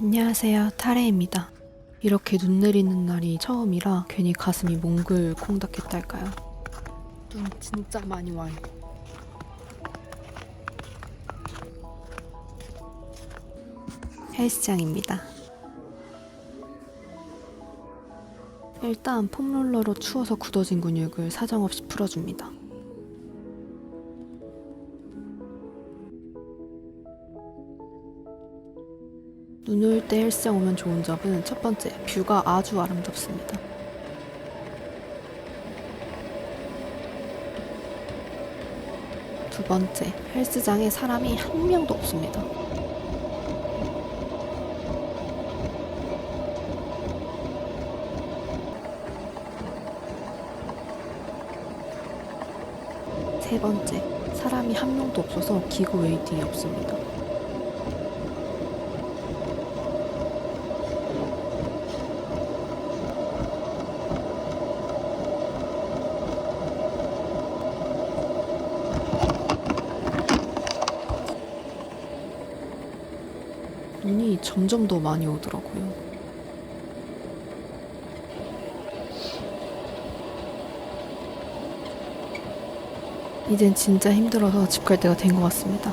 안녕하세요. 타레입니다. 이렇게 눈 내리는 날이 처음이라 괜히 가슴이 몽글 콩닥했달까요. 눈 진짜 많이 와요. 헬스장입니다. 일단 폼롤러로 추워서 굳어진 근육을 사정없이 풀어줍니다. 눈올때 헬스장 오면 좋은 점은 첫 번째, 뷰가 아주 아름답습니다. 두 번째, 헬스장에 사람이 한 명도 없습니다. 세 번째, 사람이 한 명도 없어서 기구 웨이팅이 없습니다. 눈이 점점 더 많이 오더라고요. 이젠 진짜 힘들어서 집 갈 때가 된 것 같습니다.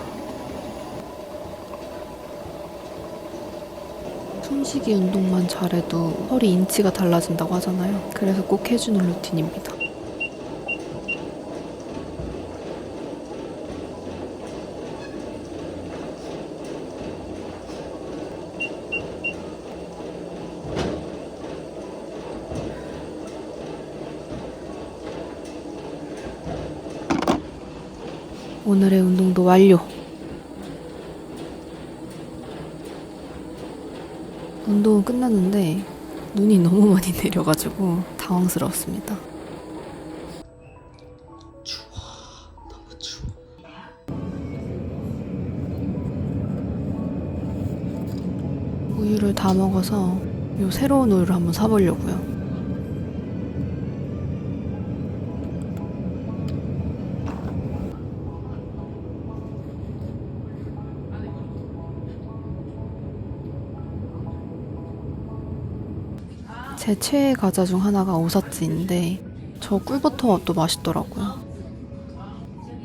숨쉬기 운동만 잘해도 허리 인치가 달라진다고 하잖아요. 그래서 꼭 해주는 루틴입니다. 오늘의 운동도 완료. 운동은 끝났는데 눈이 너무 많이 내려가지고 당황스러웠습니다. 추워. 너무 추워. 우유를 다 먹어서 요 새로운 우유를 한번 사보려고요. 제 최애 과자 중 하나가 오사츠인데 저 꿀버터 맛도 맛있더라고요.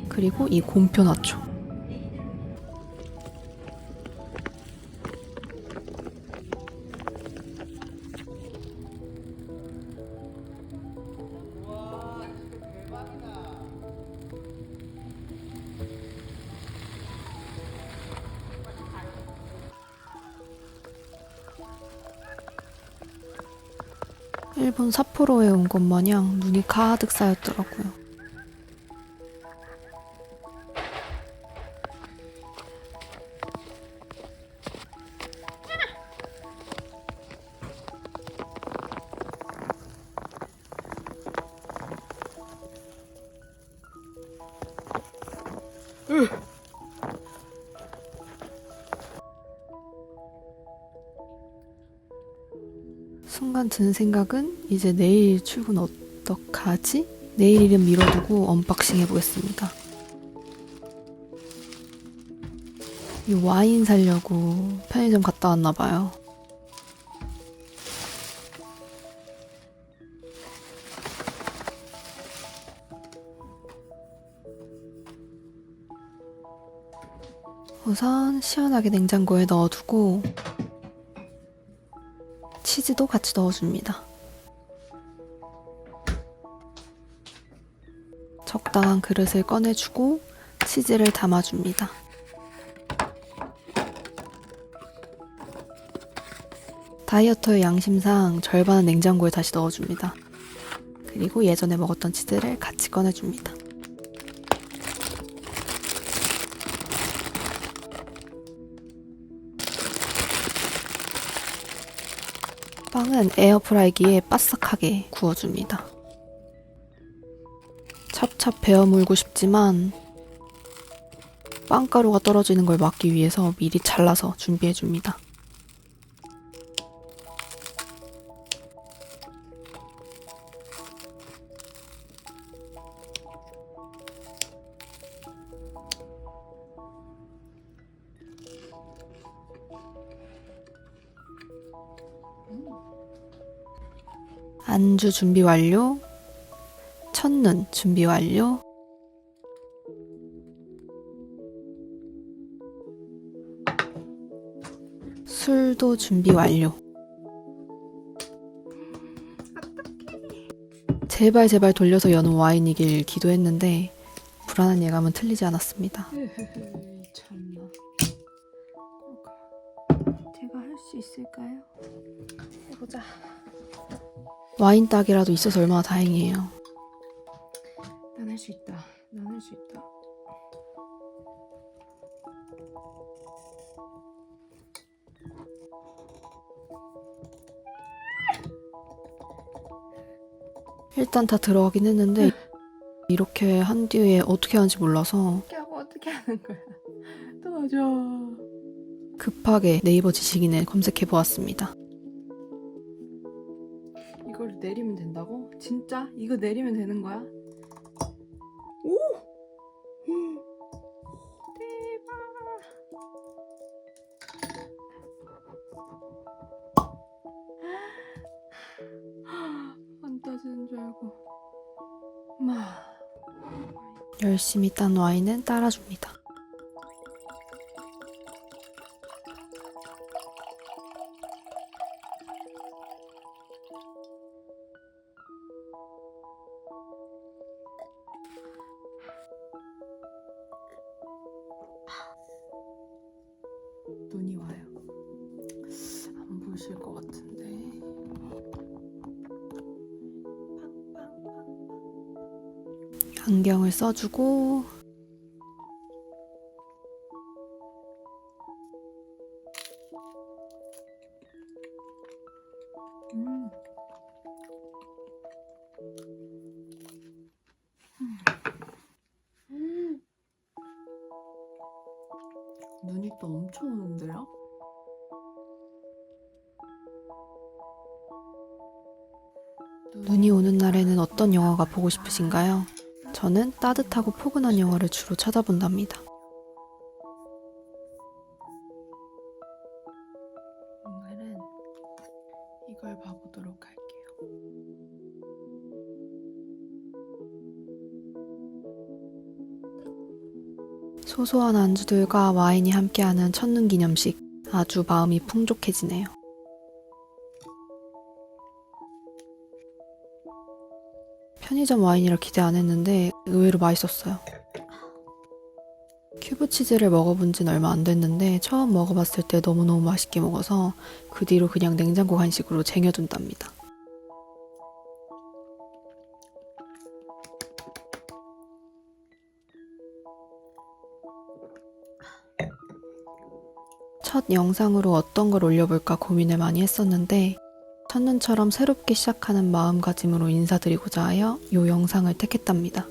그리고 이 곰표 나초. 일본 삿포로에 온 것 마냥 눈이 가득 쌓였더라고요. 순간 든 생각은 이제 내일 출근 어떡하지? 내일 일은 미뤄두고 언박싱 해보겠습니다. 이 와인 사려고 편의점 갔다 왔나봐요. 우선 시원하게 냉장고에 넣어두고 치즈도 같이 넣어줍니다. 적당한 그릇을 꺼내주고 치즈를 담아줍니다. 다이어터의 양심상 절반은 냉장고에 다시 넣어줍니다. 그리고 예전에 먹었던 치즈를 같이 꺼내줍니다. 빵은 에어프라이기에 바삭하게 구워줍니다. 찹찹 베어 물고 싶지만 빵가루가 떨어지는 걸 막기 위해서 미리 잘라서 준비해줍니다. 안주 준비 완료. 첫눈 준비 완료. 술도 준비 완료. 제발 제발 돌려서 여는 와인이길 기도했는데 불안한 예감은 틀리지 않았습니다. 참나. 제가 할 수 있을까요? 해보자. 와인 딱이라도 있어서 얼마나 다행이에요. 난 할 수 있다. 난 할 수 있다. 일단 다 들어가긴 했는데 이렇게 한 뒤에 어떻게 하는지 몰라서 하고 어떻게 하는 거야? 도와줘. 급하게 네이버 지식인에 검색해 보았습니다. 내리면 된다고? 진짜? 이거 내리면 되는 거야? 오! 대박! 안 따지는 줄 알고. 마. 열심히 딴 와인은 따라줍니다. 눈이 와요. 안 보이실 것 같은데. 안경을 써주고 엄청 오는데요? 눈이 오는 날에는 어떤 영화가 보고 싶으신가요? 저는 따뜻하고 포근한 영화를 주로 찾아본답니다. 소소한 안주들과 와인이 함께하는 첫눈 기념식 아주 마음이 풍족해지네요. 편의점 와인이라 기대 안 했는데 의외로 맛있었어요. 큐브 치즈를 먹어본 지는 얼마 안 됐는데 처음 먹어봤을 때 너무너무 맛있게 먹어서 그 뒤로 그냥 냉장고 간식으로 쟁여둔답니다. 첫 영상으로 어떤 걸 올려볼까 고민을 많이 했었는데 첫눈처럼 새롭게 시작하는 마음가짐으로 인사드리고자 하여 이 영상을 택했답니다.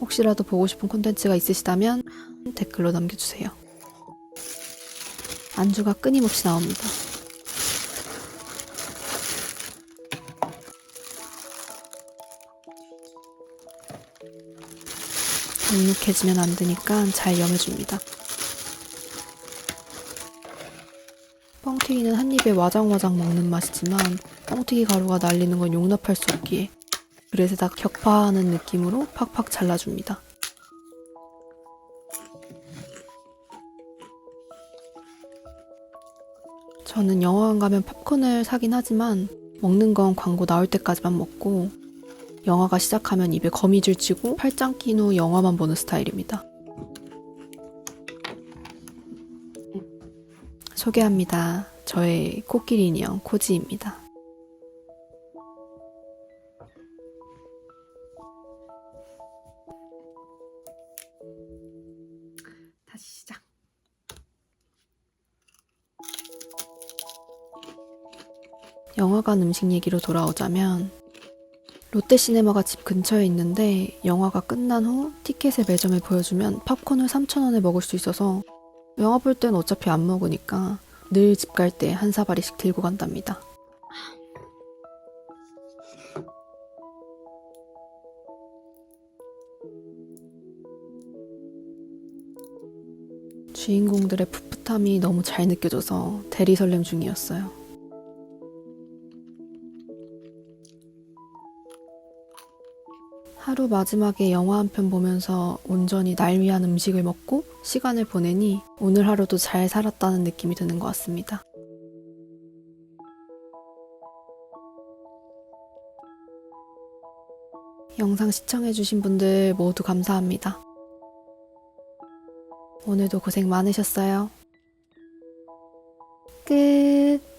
혹시라도 보고 싶은 콘텐츠가 있으시다면 댓글로 남겨주세요. 안주가 끊임없이 나옵니다. 눅눅해지면 안 되니까 잘 염해줍니다. 뻥튀기는 한 입에 와장와장 먹는 맛이지만 뻥튀기 가루가 날리는 건 용납할 수 없기에 그릇에다 격파하는 느낌으로 팍팍 잘라줍니다. 저는 영화관 가면 팝콘을 사긴 하지만 먹는 건 광고 나올 때까지만 먹고 영화가 시작하면 입에 거미줄 치고 팔짱 낀 후 영화만 보는 스타일입니다. 소개합니다. 저의 코끼리 인형 코지입니다. 다시 시작. 영화관 음식 얘기로 돌아오자면 롯데시네마가 집 근처에 있는데 영화가 끝난 후 티켓을 매점에 보여주면 팝콘을 3,000원에 먹을 수 있어서 영화 볼 땐 어차피 안 먹으니까 늘 집 갈 때 한 사발이씩 들고 간답니다. 주인공들의 풋풋함이 너무 잘 느껴져서 대리 설렘 중이었어요. 하루 마지막에 영화 한 편 보면서 온전히 날 위한 음식을 먹고 시간을 보내니 오늘 하루도 잘 살았다는 느낌이 드는 것 같습니다. 영상 시청해주신 분들 모두 감사합니다. 오늘도 고생 많으셨어요. 끝.